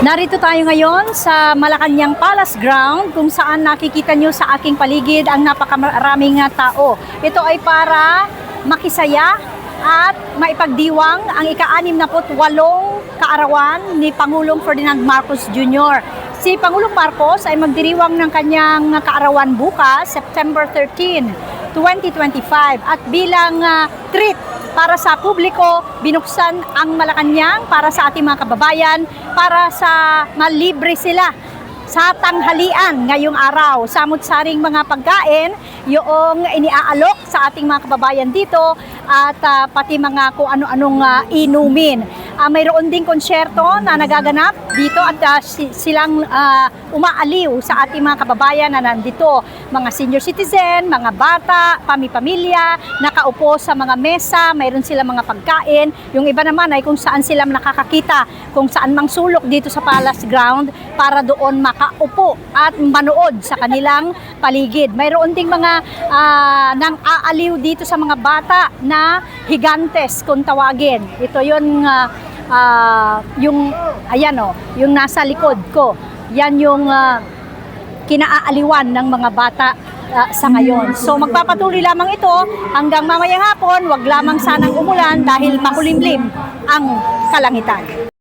Narito tayo ngayon sa Malacanang Palace Ground kung saan nakikita nyo sa aking paligid ang napakaraming tao. Ito ay para makisaya at maipagdiwang ang ika-anim na walong kaarawan ni Pangulong Ferdinand Marcos Jr. Si Pangulong Marcos ay magdiriwang ng kanyang kaarawan bukas, September 13, 2025. At bilang ah, treat para sa publiko, binuksan ang Malacanang para sa ating mga kababayan, para sa malibre sila sa tanghalian ngayong araw. Samot-saring mga pagkain, yung iniaalok sa ating mga kababayan dito at ah, pati mga kung ano-anong ah, inumin. Ah, mayroon ding konsyerto na nagaganap dito at ah, si- silang ah, umaaliw sa ating mga kababayan na nandito. Mga senior citizen, mga bata, pami-pamilya, nakaupo sa mga mesa, mayroon silang mga pagkain. Yung iba naman ay kung saan sila nakakakita, kung saan mang sulok dito sa Palace Ground para doon makaupo at manood sa kanilang paligid. Mayroon ding mga ah, nang aaliw dito sa mga bata na higantes kung tawagin. Ito yun ah, ah, yung ayan oh, yung nasa likod ko. Yan yung ah, kinaaaliwan ng mga bata ah, sa ngayon. So magpapatuloy lamang ito hanggang mamayang hapon, wag lamang sanang umulan dahil makulimlim ang kalangitan.